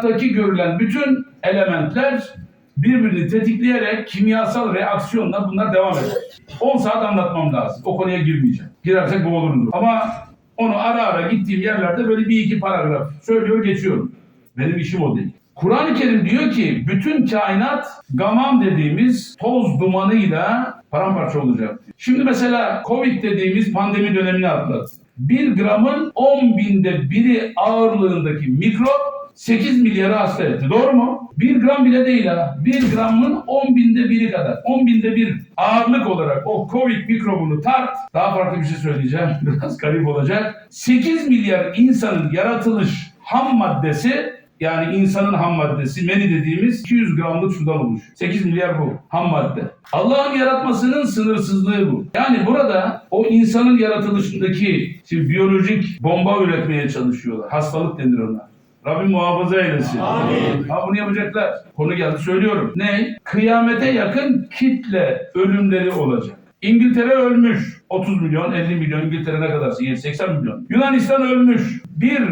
kainattaki görülen bütün elementler birbirini tetikleyerek kimyasal reaksiyonla bunlar devam eder. 10 saat anlatmam lazım. O konuya girmeyeceğim. Girersek boğuluruz. Ama onu ara ara gittiğim yerlerde böyle bir iki paragraf söylüyor geçiyorum. Benim işim o değil. Kur'an-ı Kerim diyor ki bütün kainat gamam dediğimiz toz dumanıyla paramparça olacak. Şimdi mesela Covid dediğimiz pandemi dönemini atlattı. Bir gramın 10 binde biri ağırlığındaki mikrop 8 milyarı hasta etti. Doğru mu? 1 gram bile değil ha. 1 gramın 10 binde biri kadar. 10 binde bir ağırlık olarak o Covid mikrobunu tart. Daha farklı bir şey söyleyeceğim. Biraz garip olacak. 8 milyar insanın yaratılış ham maddesi yani insanın ham maddesi meni dediğimiz 200 gramlık sudan oluşuyor. 8 milyar bu ham madde. Allah'ın yaratmasının sınırsızlığı bu. Yani burada o insanın yaratılışındaki şimdi biyolojik bomba üretmeye çalışıyorlar. Hastalık denir ona. Rabbim muhafaza eylesin. Amin. Ha bunu yapacaklar. Konu geldi söylüyorum. Ne? Kıyamete yakın kitle ölümleri olacak. İngiltere ölmüş. 30 milyon, 50 milyon İngiltere ne kadarsa 80 milyon. Yunanistan ölmüş. Bir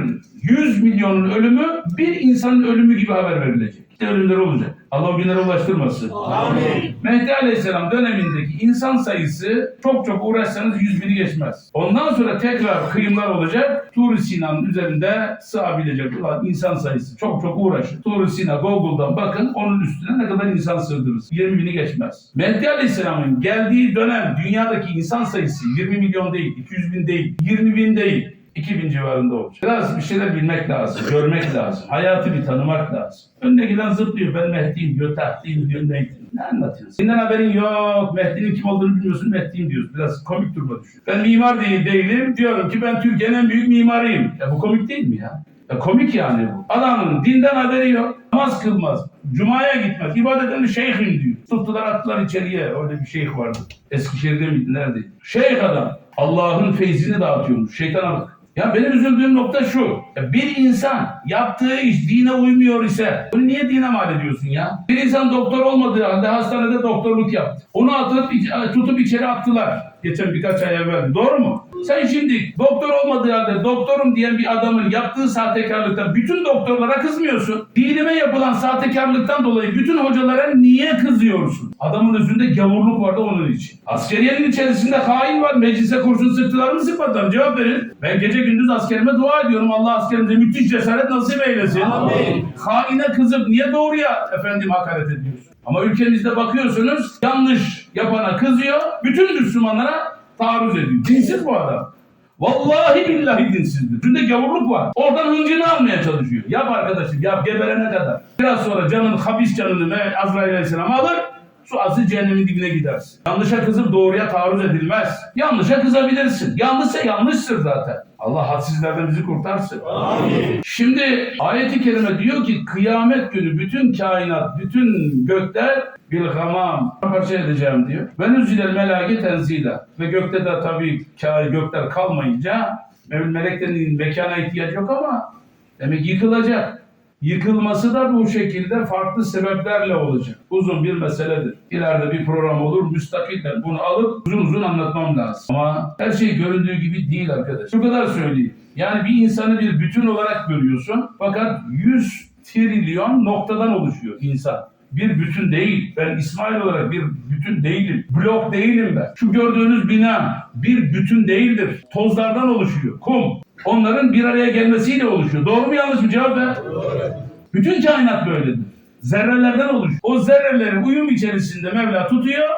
100 milyonun ölümü bir insanın ölümü gibi haber verilecek. İşte ölümleri olacak. Allah o günlere ulaştırmasın. Amin. Mehdi Aleyhisselam dönemindeki insan sayısı çok çok uğraşsanız 100 bini geçmez. Ondan sonra tekrar kıyımlar olacak. Tur-i Sina'nın üzerinde sığabilecek olan insan sayısı çok çok uğraşın. Tur-i Sina Google'dan bakın onun üstüne ne kadar insan sığdırırız. 20 bini geçmez. Mehdi Aleyhisselam'ın geldiği dönem dünyadaki insan sayısı 20 milyon değil, 200 bin değil, 20 bin değil. 2000 civarında olacak. Biraz bir şeyler bilmek lazım, görmek lazım. Hayatı bir tanımak lazım. Önüne giden zıplıyor. Ben Mehdi'yim diyor, tahtiyim diyor, neydim. Ne anlatıyorsun? Senin haberin yok. Mehdi'nin kim olduğunu bilmiyorsun, Mehdi'yim diyorsun. Biraz komik duruma düşüyor. Ben mimar değil, değilim. Diyorum ki ben Türkiye'nin en büyük mimarıyım. Ya bu komik değil mi ya? Ya komik yani bu. Adamın dinden haberi yok. Namaz kılmaz. Cuma'ya gitmez. İbadet edin şeyhim diyor. Tuttular attılar içeriye. Öyle bir şeyh vardı. Eskişehir'de miydi? Nerede? Şeyh adam. Allah'ın feyzini dağıtıyormuş. Şeytana bak. Ya benim üzüldüğüm nokta şu. Ya bir insan yaptığı iş dine uymuyor ise bunu niye dine mal ediyorsun ya? Bir insan doktor olmadığı halde hastanede doktorluk yaptı. Onu atıp tutup içeri attılar. Geçen birkaç ay evvel. Doğru mu? Sen şimdi doktor olmadığı halde doktorum diyen bir adamın yaptığı sahtekarlıktan bütün doktorlara kızmıyorsun. Dinime yapılan sahtekarlıktan dolayı bütün hocalara niye kızıyorsun? Adamın özünde gavurluk vardı onun için. Askeriyenin içerisinde hain var. Meclise kurşun sıktılar mı sıkmadılar? Cevap verin. Ben gece gündüz askerime dua ediyorum. Allah askerimize müthiş cesaret nasip eylesin. Amin. Haine kızıp niye doğruya efendim hakaret ediyorsun? Ama ülkemizde bakıyorsunuz yanlış yapana kızıyor. Bütün Müslümanlara taarruz ediyor. Dinsiz bu adam. Vallahi billahi dinsizdir. Çünkü gavurluk var. Oradan hıncını almaya çalışıyor. Yap arkadaşım yap geberene kadar. Biraz sonra canın habis canını Azrail Aleyhisselam alır. Su asıl cehennemin dibine gidersin. Yanlışa kızıp doğruya taarruz edilmez. Yanlışa kızabilirsin. Yanlışsa yanlıştır zaten. Allah hadsizlerden bizi kurtarsın. Amin. Şimdi ayeti kerime diyor ki kıyamet günü bütün kainat, bütün gökler bir gamam parça edeceğim diyor. Ve nüzilel melake tenzila. Ve gökte de tabii ka- gökler kalmayınca me- meleklerin mekana ihtiyaç yok ama demek yıkılacak. Yıkılması da bu şekilde farklı sebeplerle olacak. Uzun bir meseledir. İleride bir program olur, müstakilden bunu alıp uzun uzun anlatmam lazım. Ama her şey göründüğü gibi değil arkadaş. Şu kadar söyleyeyim. Yani bir insanı bir bütün olarak görüyorsun. Fakat 100 trilyon noktadan oluşuyor insan. Bir bütün değil. Ben İsmail olarak bir bütün değilim. Blok değilim ben. Şu gördüğünüz bina bir bütün değildir. Tozlardan oluşuyor. Kum. Onların bir araya gelmesiyle oluşuyor. Doğru mu yanlış mı? Cevap ver. Bütün kainat böyledir. Zerrelerden oluşuyor. O zerrelerin uyum içerisinde Mevla tutuyor,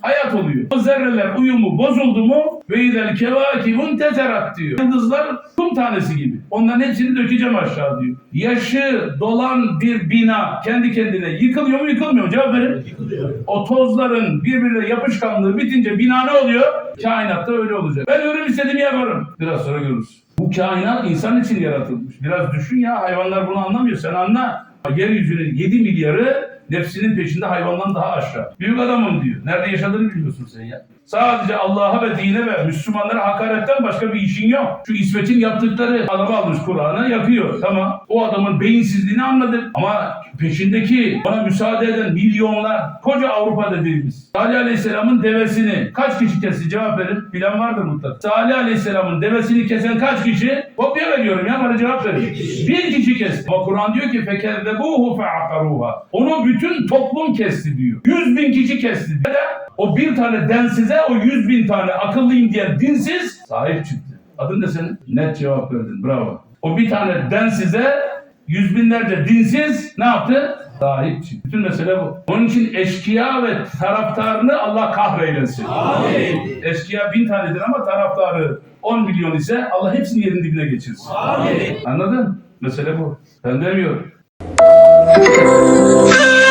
hayat oluyor. O zerreler uyumu bozuldu mu ve idel kevakibun teterat diyor. Yıldızlar kum tanesi gibi. Onların hepsini dökeceğim aşağı diyor. Yaşı dolan bir bina kendi kendine yıkılıyor mu yıkılmıyor mu? Cevap verin. Yıkılıyor. O tozların birbirine yapışkanlığı bitince bina ne oluyor? Kainatta öyle olacak. Ben ölüm istediğimi yaparım. Biraz sonra görürüz. Bu kainat insan için yaratılmış. Biraz düşün ya hayvanlar bunu anlamıyor. Sen anla. Yeryüzünün 7 milyarı Nefsinin peşinde hayvandan daha aşağı. Büyük adamım diyor. Nerede yaşadığını biliyorsun sen ya. Sadece Allah'a ve dine ve Müslümanlara hakaretten başka bir işin yok. Şu İsmet'in yaptıkları adamı almış Kur'an'ı yakıyor. Tamam. O adamın beyinsizliğini anladık. Ama peşindeki ona müsaade eden milyonlar koca Avrupa dediğimiz Salih Aleyhisselam'ın devesini kaç kişi kesti cevap verin. Bilen vardır mutlaka. Salih Aleyhisselam'ın devesini kesen kaç kişi? Kopya veriyorum ya bana cevap verin. Bir kişi kesti. Ama Kur'an diyor ki fekezzebuhu fe'akaruha. Onu bütün toplum kesti diyor. Yüz bin kişi kesti. Neden? O bir tane densize o yüz bin tane akıllıyım diye dinsiz sahip çıktı. Adın ne senin? Net cevap verdin. Bravo. O bir tane densize yüz binlerce dinsiz ne yaptı? Sahip çıktı. Bütün mesele bu. Onun için eşkıya ve taraftarını Allah kahreylesin. Amin. Eşkıya bin tanedir ama taraftarı 10 milyon ise Allah hepsini yerin dibine geçirsin. Amin. Anladın? Mesele bu. Ben demiyorum.